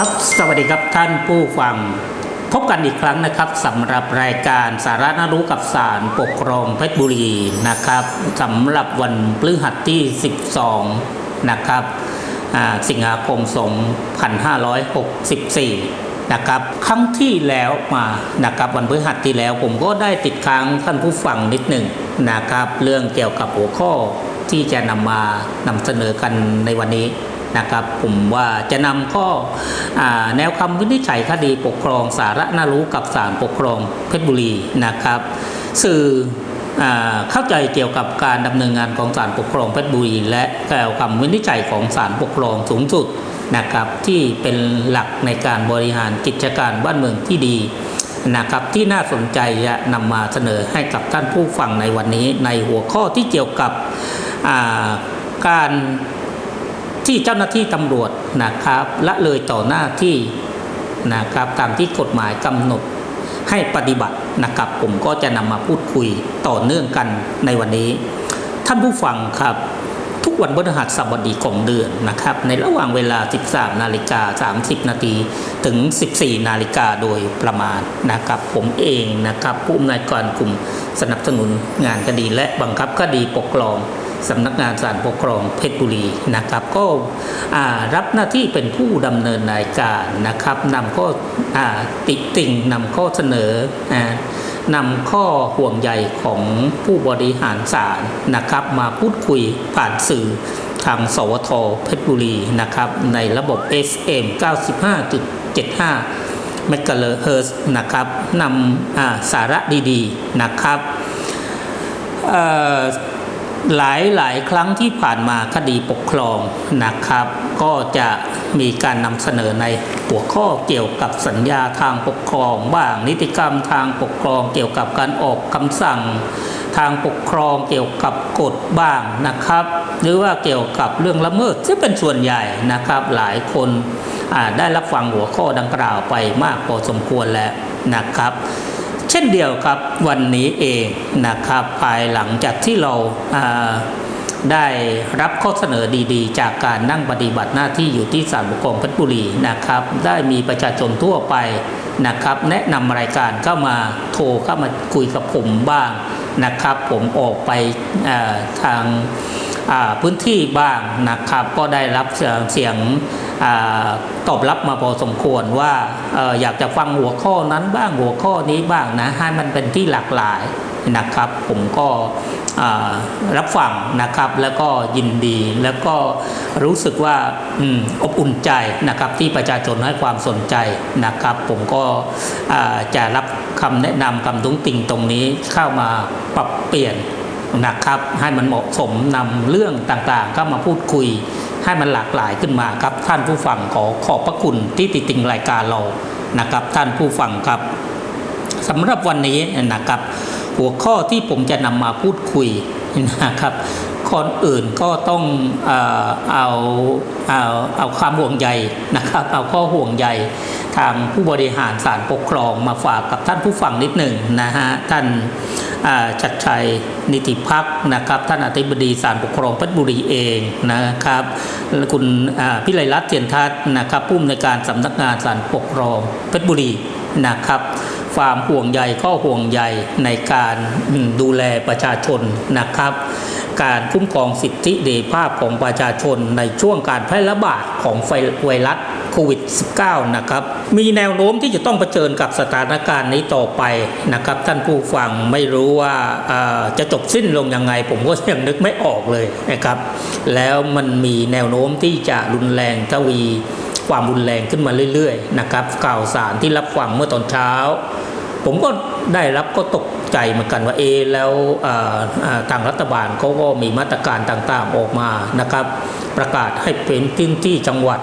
ครับสวัสดีครับท่านผู้ฟัง พบกันอีกครั้งนะครับสำหรับรายการสาระน่ารู้กับสารปกครองเพชรบุรีนะครับสำหรับวันพฤหัสที่ 12 นะครับสิงหาคม 2564 นะครับครั้งที่แล้วมานะครับวันพฤหัสที่แล้วผมก็ได้ติดค้างท่านผู้ฟังนิดหนึ่งนะครับ เรื่องเกี่ยวกับหัวข้อที่จะนำมานำเสนอกันในวันนี้ นะครับผมว่าจะนำข้ออแนวคำวินิจฉัยคดีปกครองสาระน่ารู้กับศาลปกครองเพชรบุรีนะครับ สื่ออเข้าใจเกี่ยวกับการดำเนินงานของศาลปกครองเพชรบุรี และแนวคำวินิจฉัยของศาลปกครองสูงสุดนะครับที่เป็นหลักในการบริหารกิจการบ้านเมืองที่ดีนะครับที่น่าสนใจจะนำมาเสนอให้กับท่านผู้ฟังในวันนี้ในหัวข้อที่เกี่ยวกับาการ ที่เจ้าหน้าที่ตำรวจนะครับละเลยต่อหน้าที่นะครับตามที่กฎหมายกำหนดให้ปฏิบัตินะครับผมก็จะนำมาพูดคุยต่อเนื่องกันในวันนี้ ท่านผู้ฟังครับ ทุกวันพฤหัสบดีของเดือนนะครับ ในระหว่างเวลา 13 นาฬิกา 30 นาทีถึง 14 นาฬิกาโดยประมาณนะครับ ผมเองนะครับ ผู้อำนวยการกลุ่มสนับสนุนงานคดีและบังคับคดีปกครอง สำนักงานศาลปกครองเพชรบุรีนะครับ ก็รับหน้าที่เป็นผู้ดำเนินรายการนะครับนำข้ออติติงนำข้อเสนอนำข้อห่วงใยของผู้บริหารศาลนะครับ มาพูดคุยผ่านสื่อทาง สวทเพชรบุรีนะครับ ในระบบ SM 95.75เมกะเฮิร์นะครับนำสาระดี ๆ นะครับ หลายหลายครั้งที่ผ่านมาคดีปกครองนะครับ ก็จะมีการนำเสนอในหัวข้อเกี่ยวกับสัญญาทางปกครองบ้างนิติกรรมทางปกครอง เกี่ยวกับการออกคำสั่ง ทางปกครองเกี่ยวกับกฎบ้างนะครับ หรือว่าเกี่ยวกับเรื่องละเมิดซึ่งเป็นส่วนใหญ่นะครับ หลายคนอ่าได้รับฟังหัวข้อดังกล่าวไปมากพอสมควรแล้วนะครับ เช่นเดียวครับวันนี้เองนะครับ ภายหลังจากที่เราอ่าได้รับข้อเสนอดีๆ จากการนั่งปฏิบัติหน้าที่อยู่ที่ศาลปกครองเพชรบุรีนะครับ ได้มีประชาชนทั่วไปนะครับ แนะนำรายการเข้ามาโทรเข้ามาคุยกับผมบ้างนะครับ ผมออกไปทาง พื้นที่บ้างนะครับ ก็ได้รับเสียงอตอบรับมาพอสมควรว่าอออยากจะฟังหัวข้อนั้นบ้างหัวข้อนี้บ้างนะให้มันเป็นที่หลากหลายนะครับ ผมก็รับฟังนะครับแล้วก็ยินดีแล้วก็รู้สึกว่าออบอุ่นใจนะครับที่ประชาชนให้ความสนใจนะครับ ผมก็จะรับคำแนะนำคำตุ้งติงตรงนี้เข้ามาปรับเปลี่ยน นะครับ ให้มันเหมาะสมนำเรื่องต่างๆเข้ามาพูดคุย ให้มันหลากหลายขึ้นมาครับ ท่านผู้ฟังขอขอบพระคุณที่ติดติงรายการเรานะครับ ท่านผู้ฟังครับสำหรับวันนี้นะครับ หัวข้อที่ผมจะนำมาพูดคุยนะครับคนอื่นก็ต้องเออเอาเอาเอาความห่วงใยนะครับ เอาข้อห่วงใยทางผู้บริหารศาลปกครองมาฝากกับท่านผู้ฟังนิดหนึ่งนะฮะท่าน ชัดชัยนิติพักนะครับท่านอธิบดีศาลปกครองเพชรบุรีเองนะครับคุณพิไลรัตน์เทียนทัศน์นะครับผู้อำนวยการสำนักงานศาลปกครองเพชรบุรีนะครับความห่วงใยข้อห่วงใยในการดูแลประชาชนนะครับ การคุ้มครองสิทธิเสรีภาพของประชาชนในช่วงการแพร่ระบาดของไฟไวรัส โควิด -19 นะครับ มีแนวโน้มที่จะต้องเผชิญกับสถานการณ์นี้ต่อไปนะครับ ท่านผู้ฟังไม่รู้ว่าจะจบสิ้นลงยังไง ผมก็ยังนึกไม่ออกเลยนะครับ แล้วมันมีแนวโน้มที่จะรุนแรงทวีความรุนแรงขึ้นมาเรื่อยๆนะครับข่าวสารที่รับฟังเมื่อตอนเช้า ผมก็ได้รับก็ตกใจเหมือนกันว่าเอแล้วทางรัฐบาลเขาก็มีมาตรการต่างๆออกมานะครับ ประกาศให้เป็นพื้นที่จังหวัด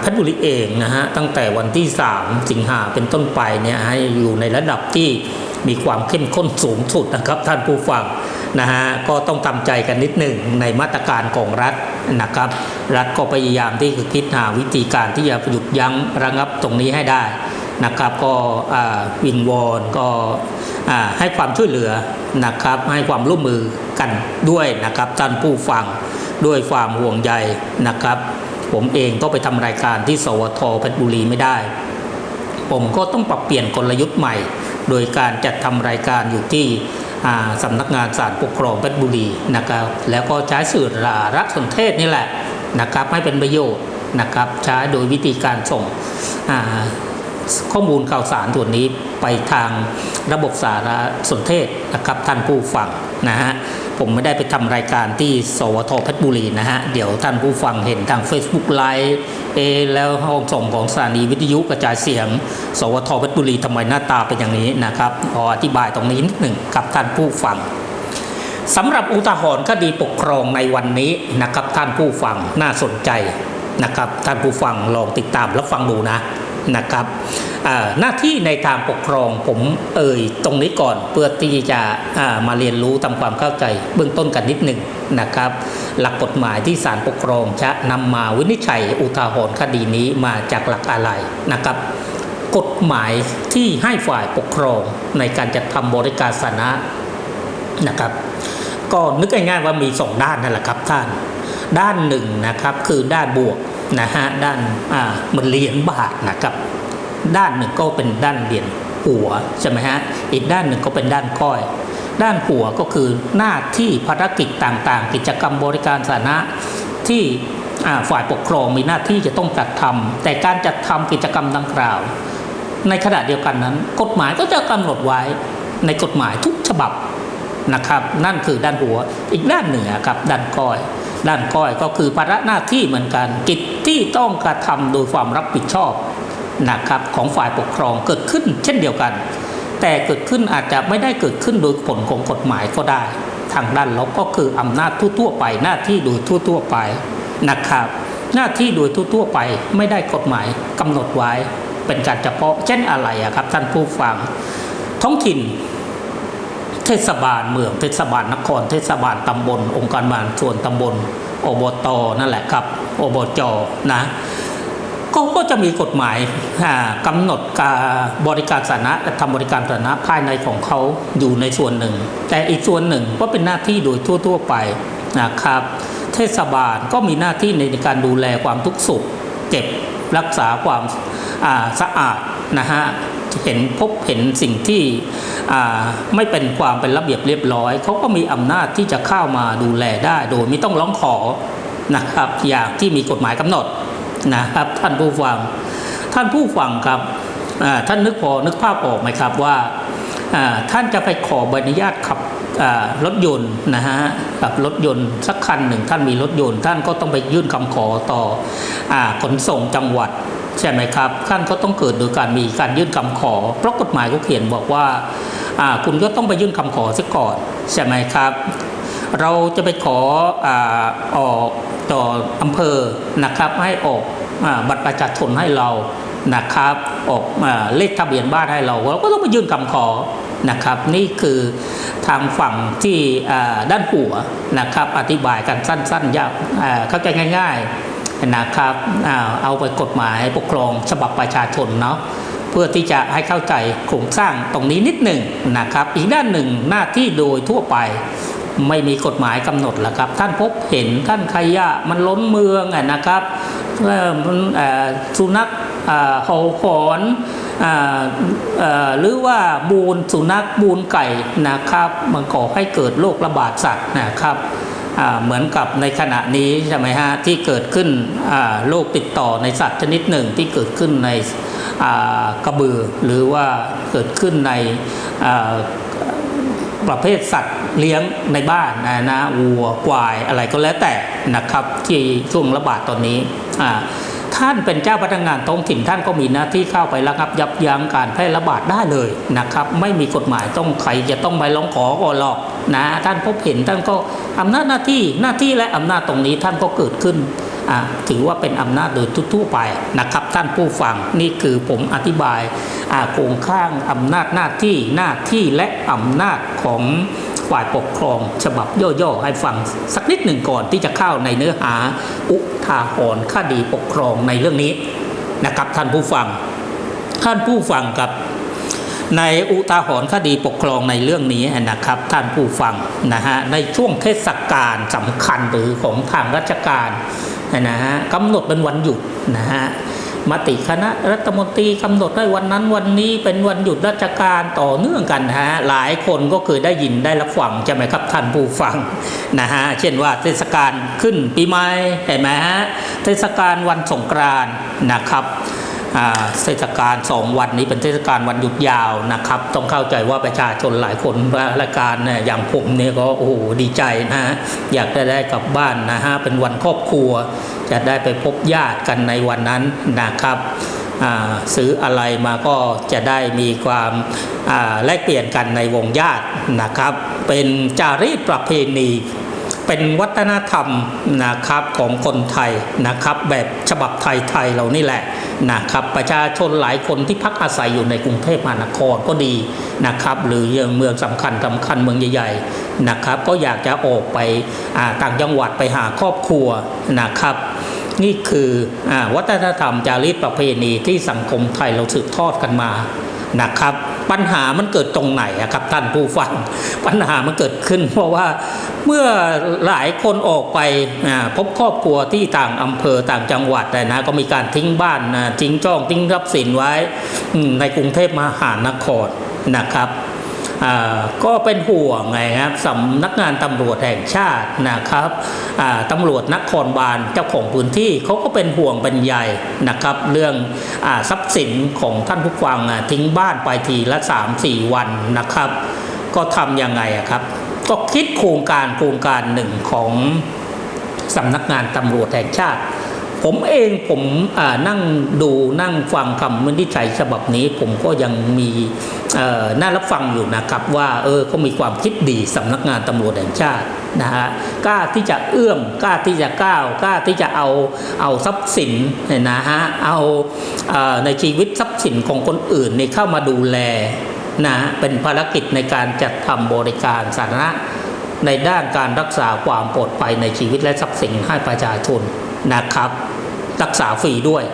เพชรบุรีเองนะฮะตั้งแต่วันที่ 3 สิงหาเป็นต้นไปเนี่ยให้อยู่ในระดับที่มีความเข้มข้นสูงสุดนะครับท่านผู้ฟังนะฮะก็ต้องทำใจกันนิดหนึ่งในมาตรการของรัฐนะครับ รัฐก็พยายามที่จะคิดหาวิธีการที่จะหยุดยั้งระงับตรงนี้ให้ได้นะครับก็วิงวอนก็ให้ความช่วยเหลือนะครับให้ความร่วมมือกันด้วยนะครับท่านผู้ฟังด้วยความห่วงใยนะครับ ผมเองก็ไปทำรายการที่สวทเพชรบุรีไม่ได้ ผมก็ต้องปรับเปลี่ยนกลยุทธ์ใหม่ โดยการจัดทำรายการอยู่ที่สำนักงานศาลปกครองเพชรบุรีนะครับ แล้วก็ใช้สื่อสารสนเทศนี่แหละนะครับให้เป็นประโยชน์นะครับใช้โดยวิธีการส่งข้อมูลข่าวสารส่วนนี้ไปทางระบบสารสนเทศนะครับท่านผู้ฟังนะฮะ ผมไม่ได้ไปทำรายการที่สวทเพชรบุรีนะฮะ เดี๋ยวท่านผู้ฟังเห็นทาง Facebook ไลฟ์เอแล้วห้องส่งของสถานีวิทยุกระจายเสียง สวทเพชรบุรีทำไมหน้าตาเป็นอย่างนี้นะครับขออธิบายตรงนี้นิดหนึ่งกับท่านผู้ฟังสำหรับอุทาหรณ์คดีปกครองในวันนี้นะครับท่านผู้ฟังน่าสนใจนะครับท่านผู้ฟังลองติดตามรับฟังดูนะ นะครับหน้าที่ในทางปกครองผมเอ่ยตรงนี้ก่อนเพื่อที่จะามาเรียนรู้ทำความเข้าใจเบื้องต้นกันนิดหนึ่งนะครับ หลักกฎหมายที่ศาลปกครองจะนำมาวินิจฉัยอุทาหรณ์คดีนี้มาจากหลักอะไรนะครับกฎหมายที่ให้ฝ่ายปกครองในการจัดทำบริการสาธารณะนะครับ ก็นึกง่ายๆว่ามีสองด้านนั่นแหละครับท่าน ด้านหนึ่งนะครับคือด้านบวก นะฮะด้านอ่าเหมันเหรียญบาทนะครับ ด้านหนึ่งก็เป็นด้านเหรียญหัวใช่ไหมฮะอีกด้านหนึ่งก็เป็นด้านก้อย ด้านหัวก็คือหน้าที่ภารกิจต่างๆ กิจกรรมบริการสาธารณะที่ฝ่ายปกครองมีหน้าที่จะต้องจัดทำแต่การจัดทำกิจกรรมดังกล่าว ในขณะเดียวกันนั้น กฎหมายก็จะกำหนดไว้ในกฎหมายทุกฉบับ นะครับ นั่นคือด้านหัวอีกด้านหนึ่งอครับด้านก้อย ด้านก้อยก็คือภาระหน้าที่เหมือนกันกิจที่ต้องกระทำโดยความรับผิดชอบนะครับของฝ่ายปกครองเกิดขึ้นเช่นเดียวกัน แต่เกิดขึ้นอาจจะไม่ได้เกิดขึ้นโดยผลของกฎหมายก็ได้ ทางด้านลบก็คืออำนาจทั่วๆไปหน้าที่โดยทั่วๆไปนะครับ หน้าที่โดยทั่วๆไปไม่ได้กฎหมายกำหนดไว้ เป็นการเฉพาะเช่นอะไรครับท่านผู้ฟัง ท้องถิ่น เทศบาลเมืองเทศบาลนคร เทศบาลตำบล องค์การบริหารส่วนตำบลอบตนั่นแหละครับอบจนะก็ก็จะมีกฎหมายอ่ากำหนดการบริการสาธารณะทำบริการสาธารณะภายในของเขาอยู่ในส่วนหนึ่ง แต่อีกส่วนหนึ่งก็เป็นหน้าที่โดยทั่ว ๆไปนะครับ เทศบาลก็มีหน้าที่ในการดูแลความทุกข์สุขเก็บรักษาความสะอาดนะฮะ เห็นพบเห็นสิ่งที่ไม่เป็นความเป็นระเบียบเรียบร้อย เขาก็มีอำนาจที่จะเข้ามาดูแลได้โดยไม่ต้องร้องขอนะครับอย่างที่มีกฎหมายกำหนดนะครับท่านผู้ฟัง ท่านผู้ฟังครับท่านนึกพอนึกภาพออกไหมครับว่าท่านจะไปขอใบอนุญาตขับรถยนต์นะฮะกับรถยนต์สักคันหนึ่งท่านมีรถยนต์ ท่านก็ต้องไปยื่นคำขอต่ออขนส่งจังหวัด ใช่ไหมครับท่านก็ต้องเกิดโดยการมีการยื่นคำขอ เพราะกฎหมายก็เขียนบอกว่าคุณก็ต้องไปยื่นคำขอซะก่อนใช่ไหมครับ เราจะไปขออออกต่ออำเภอนะครับให้ออกอบัตรประชาชนให้เรานะครับ ออกอเลขทะเบียนบ้านให้เราเราก็ต้องไปยื่นคำขอนะครับ นี่คือทางฝั่งที่ด้านหัวนะครับ อธิบายกันสั้นๆยากอ่าเข้าใจง่าย ๆ นะครับเอาไปกฎหมายปกครองฉบับประชาชนเนาะเพื่อที่จะให้เข้าใจโครงสร้างตรงนี้นิดหนึ่งนะครับ อีกด้านหนึ่งหน้าที่โดยทั่วไปไม่มีกฎหมายกำหนดแล้วครับ ท่านพบเห็นท่านขยะมันล้นเมืองอะนะครับสุนัขเห่าหอนหรือว่าบูนสุนัขบูนไก่นะครับ มันก่อให้เกิดโรคระบาดสัตว์นะครับ เหมือนกับในขณะนี้ใช่ไหมฮะที่เกิดขึ้นโรคติดต่อในสัตว์ชนิดหนึ่งที่เกิดขึ้นในกระบือ หรือว่าเกิดขึ้นในประเภทสัตว์เลี้ยงในบ้านนะนะวัวควายอะไรก็แล้วแต่นะครับที่ช่วงระบาดตอนนี้อ่า ท่านเป็นเจ้าพนักงานท้องถิ่นท่านก็มีหน้าที่เข้าไประงับยับยั้งการแพร่ระบาดได้เลยนะครับไม่มีกฎหมายต้องใครจะต้องไปร้องขอก่อนหรอกนะท่านพบเห็นท่านก็อำนาจหน้าที่หน้าที่และอำนาจตรงนี้ท่านก็เกิดขึ้นถือว่าเป็นอำนาจโดยทั่วไปนะครับ ท่านผู้ฟังนี่คือผมอธิบายโครงข้างอำนาจหน้าที่หน้าที่และอำนาจของ ฝ่ายปกครอง ฉบับย่อๆให้ฟังสักนิดหนึ่งก่อนที่จะเข้าในเนื้อหาอุทาหรณ์คดีปกครองในเรื่องนี้นะครับท่านผู้ฟัง ท่านผู้ฟังครับในอุทาหรณ์คดีปกครองในเรื่องนี้นะครับ ท่านผู้ฟังนะฮะในช่วงเทศกาลสำคัญหรือของทางราชการนะฮะกำหนดเป็นวันหยุดนะฮะ มติคณะรัฐมนตรีกำหนดได้วันนั้นวันนี้เป็นวันหยุดราชการต่อเนื่องกันฮะหลายคนก็เคยได้ยินได้รับฟังใช่ไหมครับท่านผู้ฟังนะฮะเช่นว่าเทศกาลขึ้นปีใหม่เห็นไหมฮะเทศกาลวันสงกรานต์นะครับ เทศกาลสองวันนี้เป็นเทศกาลวันหยุดยาวนะครับ ต้องเข้าใจว่าประชาชนหลายคนว่าราการเนี่ยอย่างผมเนี่ยก็โอ้โหดีใจนะฮะอยากจะได้กลับบ้านนะฮะเป็นวันครอบครัว จะได้ไปพบญาติกันในวันนั้นนะครับซื้ออะไรมาก็จะได้มีความแลกเปลี่ยนกันในวงญาตินะครับ เป็นจารีตประเพณี เป็นวัฒนธรรมนะครับของคนไทยนะครับแบบฉบับไทยๆเรานี่แหละนะครับประชาชนหลายคนที่พักอาศัยอยู่ในกรุงเทพมหานครก็ดีนะครับหรือเมืองสำคัญสำคัญเมืองใหญ่ๆนะครับก็อยากจะออกไปต่างจังหวัดไปหาครอบครัวนะครับนี่คืออวัฒนธรรมจารีตประเพณีที่สังคมไทยเราสืบทอดกันมานะครับ ปัญหามันเกิดตรงไหนครับท่านผู้ฟัง ปัญหามันเกิดขึ้น เพราะว่าเมื่อหลายคนออกไปพบครอบครัวที่ต่างอำเภอต่างจังหวัดนะนะก็มีการทิ้งบ้านทิ้งจ้องทิ้งทรัพย์สินไว้ในกรุงเทพมหานครนะครับ ก็เป็นห่วงไงครับสำนักงานตำรวจแห่งชาตินะครับอ่าตำรวจนครบาลเจ้าของพื้นที่เขาก็เป็นห่วงเป็นใยนะครับ เรื่องอทรัพย์สินของท่านผู้ฟังทิ้งบ้านไปทีละ 3-4 วันนะครับ ก็ทำยังไงครับ ก็คิดโครงการโครงการหนึ่งของสำนักงานตำรวจแห่งชาติ ผมเองผมนั่งดูนั่งฟังคำวินิจฉัยฉบับนี้ ผมก็ยังมีน่ารับฟังอยู่นะครับว่าเออเขามีความคิดดีสำนักงานตำรวจแห่งชาตินะฮะกล้าที่จะเอื้อมกล้าที่จะก้าวกล้าที่จะเอาเอาทรัพย์สินเนี่ยนะฮะเอาเออในชีวิตทรัพย์สินของคนอื่นเนี่ยเข้ามาดูแลนะฮะเป็นภารกิจในการจัดทำบริการสาธารณะในด้านการรักษาความปลอดภัยในชีวิตและทรัพย์สินให้ประชาชนนะครับ รักษาฟรีด้วย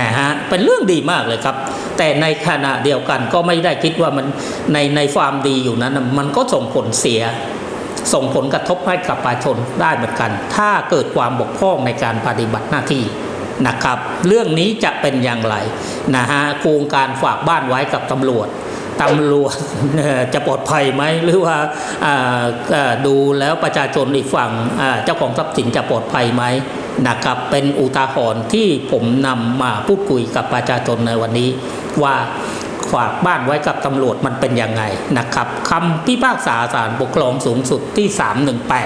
นะฮะเป็นเรื่องดีมากเลยครับ แต่ในขณะเดียวกันก็ไม่ได้คิดว่ามันในในความดีอยู่นั้นมันก็ส่งผลเสีย ส่งผลกระทบให้กับประชาชนได้เหมือนกัน ถ้าเกิดความบกพร่องในการปฏิบัติหน้าที่นะครับ เรื่องนี้จะเป็นอย่างไรนะฮะโครงการฝากบ้านไว้กับตำรวจตำรวจจะปลอดภัยไหมหรือว่าาดูแล้วประชาชนอีกฝั่งเจ้าของทรัพย์สินจะปลอดภัยไหม นะครับเป็นอุทาหรณ์ที่ผมนำมาพูดคุยกับประชาชนในวันนี้ ว่าฝากบ้านไว้กับตำรวจมันเป็นยังไงนะครับคำพิพากษาศาลปกครองสูงสุดที่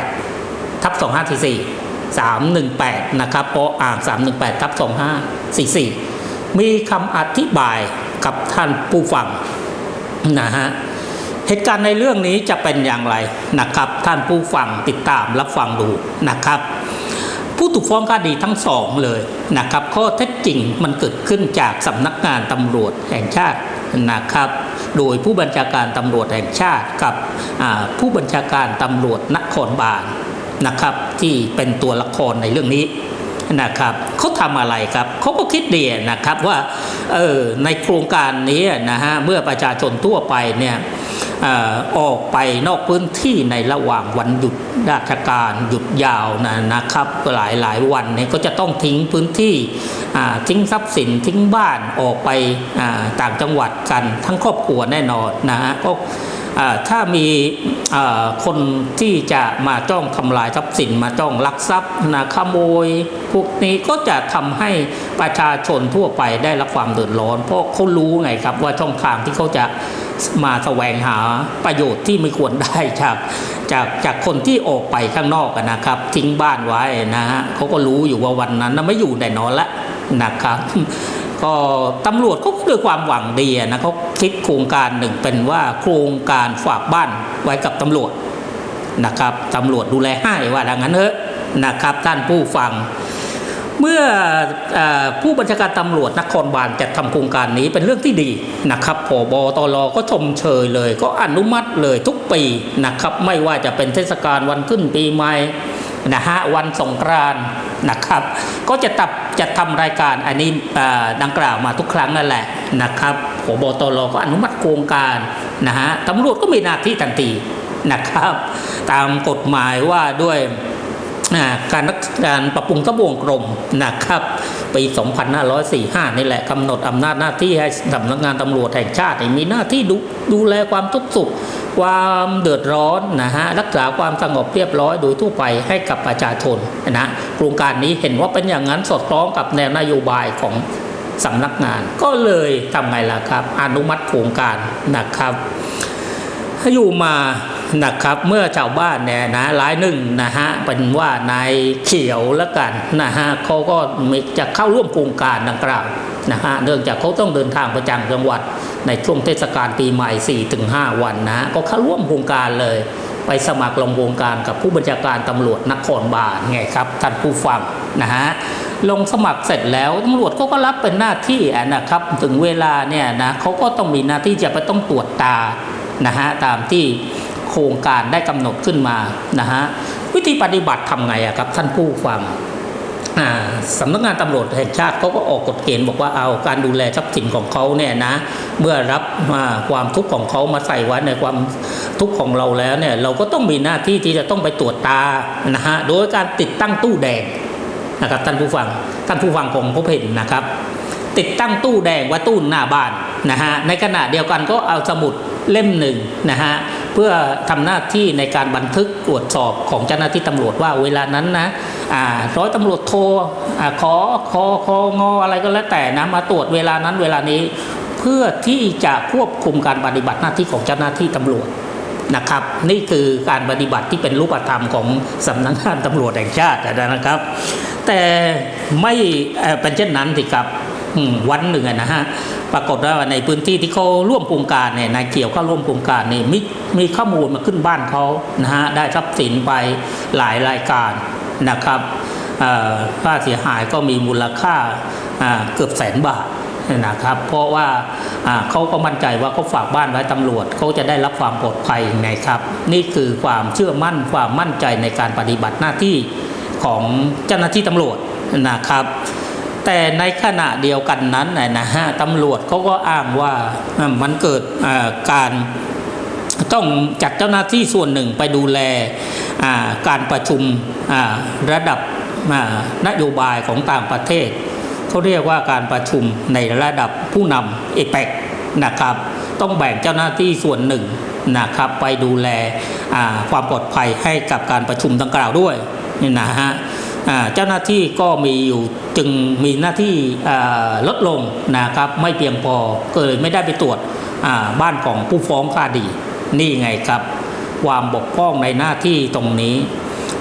318ทับ2544 318นะครับเพราะอ่าง318ทับ2544 มีคำอธิบายกับท่านผู้ฟังนะฮะเหตุการณ์ในเรื่องนี้จะเป็นอย่างไรนะครับ ท่านผู้ฟังติดตามรับฟังดูนะครับ ผู้ถูกฟ้องคดีทั้งสองเลยนะครับ ข้อเท็จจริงมันเกิดขึ้นจากสำนักงานตำรวจแห่งชาตินะครับ โดยผู้บัญชาการตำรวจแห่งชาติกับผู้บัญชาการตำรวจนครบาลนะครับที่เป็นตัวละครในเรื่องนี้นะครับเขาทำอะไรครับเขาก็คิดดีนะครับว่าเออในโครงการนี้นะฮะเมื่อประชาชนทั่วไปเนี่ย ออกไปนอกพื้นที่ในระหว่างวันหยุดราชการหยุดยาวนะนะครับหลายหลายวันเนี่ยก็จะต้องทิ้งพื้นที่ทิ้งทรัพย์สินทิ้งบ้านออกไปต่างจังหวัดกันทั้งครอบครัวแน่นอนนะฮะก็ถ้ามีคนที่จะมาจ้องทำลายทรัพย์สินมาจ้องลักทรัพย์นะขโมยพวกนี้ก็จะทำให้ประชาชนทั่วไปได้รับความเดือดร้อน เพราะเขารู้ไงครับว่าช่องทางที่เขาจะ มาแสวงหาประโยชน์ที่ไม่ควรได้จากจากจากคนที่ออกไปข้างนอกนะครับ ทิ้งบ้านไว้นะฮะเขาก็รู้อยู่ว่าวันนั้นน่ะไม่อยู่แน่นอนละนะครับ ก็ตำรวจก็ด้วยความหวังดีนะเขาคิดโครงการหนึ่งเป็นว่าโครงการฝากบ้านไว้กับตำรวจนะครับตำรวจดูแลให้ว่าดังนั้นเถอะนะครับ ท่านผู้ฟัง เมื่ออผู้บัญชาการตำรวจนครบาลจัดทำโครงการนี้เป็นเรื่องที่ดีนะครับผบตรก็ชมเชยเลย ก็อนุมัติเลยทุกปีนะครับ ไม่ว่าจะเป็นเทศกาลวันขึ้นปีใหม่นะฮะวันสงกรานต์นะครับ ก็จะตับจะทำรายการอันนี้ดังกล่าวมาทุกครั้งนั่นแหละนะครับผบตรก็อนุมัติโครงการนะฮะตำรวจก็มีหน้าที่ทันทีนะครับ ตามกฎหมายว่าด้วย การกการปรับปรุงทบวงกรมนะครับปี 2545 นี่แหละกำหนดอำนาจหน้าที่ให้สำนักงานตำรวจแห่งชาติ มีหน้าที่ดูดูแลความทุกข์สุข ความเดือดร้อนนะฮะรักษาความสงบเรียบร้อยโดยทั่วไปให้กับประชาชนนะโครงการนี้เห็นว่าเป็นอย่างนั้นสอดคล้องกับแนวนโยบายของสำนักงานก็เลยทำไงล่ะครับ อนุมัติโครงการนะครับอยู่มา นะครับเมื่อชาวบ้านเนี่ยนะรายหนึ่งนะฮะเป็นว่านายเขียวแล้วกันนะฮะเขาก็จะเข้าร่วมโครงการดังกล่าวนะฮะเนื่องจากเขาต้องเดินทางประจำจังหวัดในช่วงเทศกาลปีใหม่ 4-5 วันนะฮะก็เข้าร่วมโครงการเลย ไปสมัครลงโครงการกับผู้บัญชาการตำรวจนครบาลไงครับท่านผู้ฟังนะฮะลงสมัครเสร็จแล้วตำรวจเขาก็รับเป็นหน้าที่นะครับ ถึงเวลาเนี่ยนะเขาก็ต้องมีหน้าที่จะไปต้องตรวจตานะฮะตามที่ ครงการได้กำหนดขึ้นมานะฮะวิธีปฏิบัติทำไงอะครับท่านผู้ฟังสำนักงานตำรวจแห่งชาติเขาก็ออกกฎเกณฑ์บอกว่าเอาการดูแลทรัพย์สินของเขาเนี่ยนะเมื่อรับอ่าความทุกข์ของเขามาใส่ไว้ในความทุกข์ของเราแล้วเนี่ยเราก็ต้องมีหน้าที่ที่จะต้องไปตรวจตานะฮะโดยการติดตั้งตู้แดงนะครับท่านผู้ฟังท่านผู้ฟังคงพบเห็นนะครับ ติดตั้งตู้แดงไว้ตู้หน้าบ้านนะฮะในขณะเดียวกันก็เอาสมุด เล่มหนึ่งนะฮะเพื่อทำหน้าที่ในการบันทึกตรวจสอบของเจ้าหน้าที่ตำรวจว่าเวลานั้นนะร้อยตำรวจโทรอ่าขอขอของออะไรก็แล้วแต่นะมาตรวจเวลานั้นเวลานี้เพื่อที่จะควบคุมการปฏิบัติหน้าที่ของเจ้าหน้าที่ตำรวจนะครับ นี่คือการปฏิบัติที่เป็นรูปธรรมของสำนักงานตำรวจแห่งชาตินะครับ แต่ไม่เป็นเช่นนั้นสิครับ วันหนึ่งนะฮะปรากฏว่าในพื้นที่ที่เขาร่วมโครงการเนี่ยนายเกี่ยวเขาร่วมโครงการนี่มีมีข้อมูลมาขึ้นบ้านเขานะฮะได้ทรัพย์สินไปหลายรายการนะครับค่าเสียหายก็มีมูลค่าเกือบแสนบาทนะครับเพราะว่าอ่าเขาก็มั่นใจว่าเขาฝากบ้านไว้ตำรวจเขาจะได้รับความปลอดภัยไงครับ นี่คือความเชื่อมั่นความมั่นใจในการปฏิบัติหน้าที่ของเจ้าหน้าที่ตำรวจนะครับ แต่ในขณะเดียวกันนั้นนะนะฮะตำรวจเขาก็อ้างว่ามันเกิดการต้องจัดเจ้าหน้าที่ส่วนหนึ่งไปดูแลการประชุมระดับนโยบายของต่างประเทศเขาเรียกว่าการประชุมในระดับผู้นำเอเปกนะครับ ต้องแบ่งเจ้าหน้าที่ส่วนหนึ่งนะครับ ไปดูแลความปลอดภัยให้กับการประชุมดังกล่าวด้วยนี่นะฮะ เจ้าหน้าที่ก็มีอยู่จึงมีหน้าที่ลดลงนะครับไม่เพียงพอก็เลยไม่ได้ไปตรวจบ้านของผู้ฟ้องคดีนี่ไงครับ ความบกพร่องในหน้าที่ตรงนี้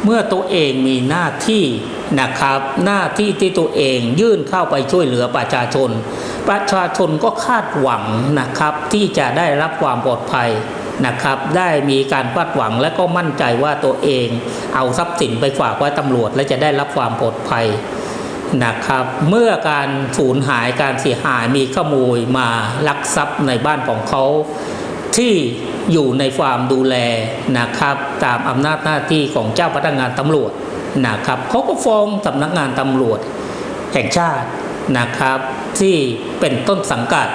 เมื่อตัวเองมีหน้าที่นะครับ หน้าที่ที่ตัวเองยื่นเข้าไปช่วยเหลือประชาชน ประชาชนก็คาดหวังนะครับที่จะได้รับความปลอดภัย นะครับ ได้มีการคาดหวังและก็มั่นใจว่าตัวเองเอาทรัพย์สินไปฝากไว้ตำรวจ และจะได้รับความปลอดภัยนะครับ เมื่อการสูญหายการเสียหายมีขโมยมาลักทรัพย์ในบ้านของเขาที่อยู่ในความดูแลนะครับ ตามอำนาจหน้าที่ของเจ้าพนักงานตำรวจนะครับเขาก็ฟ้องสำนักงานตำรวจแห่งชาตินะครับ ที่เป็นต้นสังกัด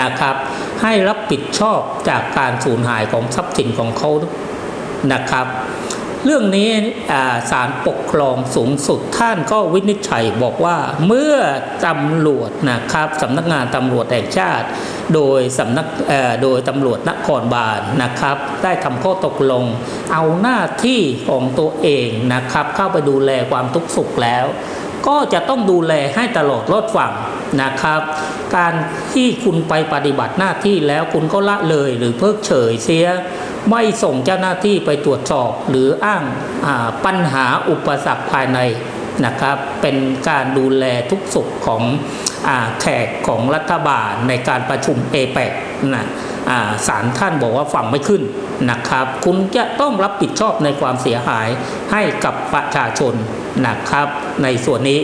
นะครับ ให้รับผิดชอบจากการสูญหายของทรัพย์สินของเขานะครับ เรื่องนี้อ่าศาลปกครองสูงสุดท่านก็วินิจฉัยบอกว่าเมื่อตำรวจนะครับสำนักงานตำรวจแห่งชาติ โดยสำนักโดยตำรวจนครบาลนะครับ ได้ทำข้อตกลง เอาหน้าที่ของตัวเองนะครับ เข้าไปดูแลความทุกข์สุขแล้ว ก็จะต้องดูแลให้ตลอดรอดฝั่งนะครับ การที่คุณไปปฏิบัติหน้าที่แล้วคุณก็ละเลยหรือเพิกเฉยเสีย ไม่ส่งเจ้าหน้าที่ไปตรวจสอบหรืออ้างาปัญหาอุปสรรคภายในนะครับ เป็นการดูแลทุกสุขของอแขกของรัฐบาลในการประชุมเอเปกนะ ศาลท่านบอกว่าฟังไม่ขึ้นนะครับ คุณจะต้องรับผิดชอบในความเสียหายให้กับประชาชนนะครับ ในส่วนนี้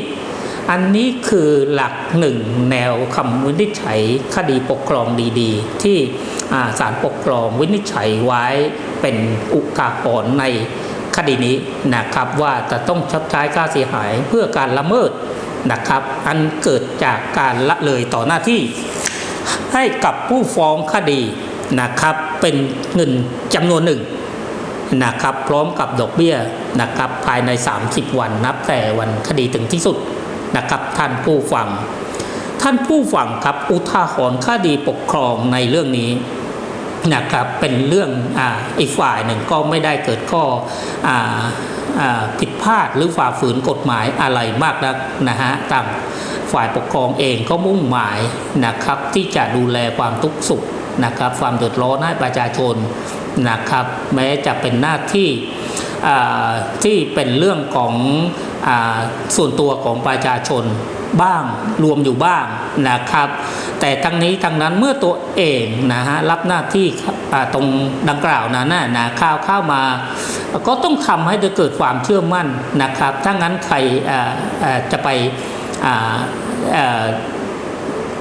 อันนี้คือหลักหนึ่งแนวคำวินิจฉัยคดีปกครองดีๆ ที่อ่าศาลปกครองวินิจฉัยไว้เป็นอุทาหรณ์ในคดีนี้นะครับว่าจะต้องชดใช้ค่าเสียหายเพื่อการละเมิดนะครับ อันเกิดจากการละเลยต่อหน้าที่ ให้กับผู้ฟ้องคดีนะครับ เป็นเงินจำนวนหนึ่งนะครับ พร้อมกับดอกเบี้ยนะครับ ภายใน 30 วันนับแต่วันคดีถึงที่สุดนะครับ ท่านผู้ฟัง ท่านผู้ฟังครับอุทาหรณ์คดีปกครองในเรื่องนี้นะครับเป็นเรื่องออีกฝ่ายหนึ่งก็ไม่ได้เกิดข้อออผิดพลาดหรือฝ่าฝืนกฎหมายอะไรมากนักนะฮะตาง ฝ่ายปกครองเองก็มุ่งหมายนะครับที่จะดูแลความทุกข์สุขนะครับ ความเดือดร้อนให้ประชาชนนะครับ แม้จะเป็นหน้าที่ที่เป็นเรื่องของอส่วนตัวของประชาชนบ้างรวมอยู่บ้างนะครับ แต่ทั้งนี้ทั้งนั้นเมื่อตัวเองนะฮะรับหน้าที่ตรงดังกล่าวนั้นนะนะข้าวเข้ามาก็ต้องทำให้เกิดความเชื่อมั่นนะครับ ถ้างั้นใครจะไป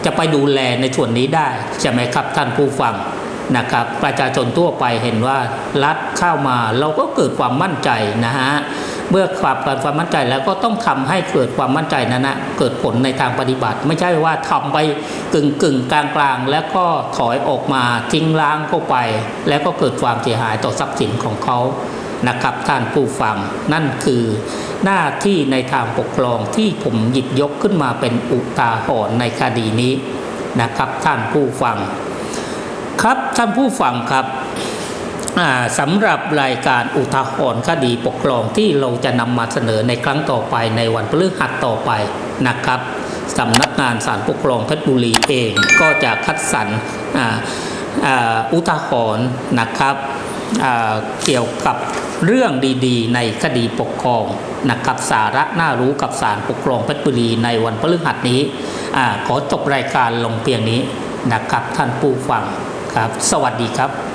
จะไปดูแลในส่วนนี้ได้ใช่ไหมครับท่านผู้ฟังนะครับประชาชนทั่วไปเห็นว่ารัฐเข้ามาเราก็เกิดความมั่นใจนะฮะเมื่อความเกิดความมั่นใจแล้วก็ต้องทำให้เกิดความมั่นใจนั้นนะเกิดผลในทางปฏิบัติ ไม่ใช่ว่าทำไปกึ่งกึ่งกลางกลางๆแล้วก็ถอยออกมาทิ้งล้างเข้าไป แล้วก็เกิดความเสียหายต่อทรัพย์สินของเขา นะครับท่านผู้ฟังนั่นคือหน้าที่ในทางปกครองที่ผมหยิบยกขึ้นมาเป็นอุทาหรณ์ในคดีนี้นะครับท่านผู้ฟัง ครับท่านผู้ฟังครับสำหรับรายการอุทาหรณ์คดีปกครองที่เราจะนำมาเสนอในครั้งต่อไปในวันพฤหัสต่อไปนะครับสำนักงานศาลปกครองเพชรบุรีเองก็จะคัดสรรอ,อุทาหรณ์นะครับ เกี่ยวกับเรื่องดีๆ ในคดีปกครองนะครับสาระน่ารู้กับสารปกครองเพชรบุรีในวันพฤหัสนี้อขอจบรายการลงเพียงนี้นะครับ ท่านผู้ฟังครับ สวัสดีครับ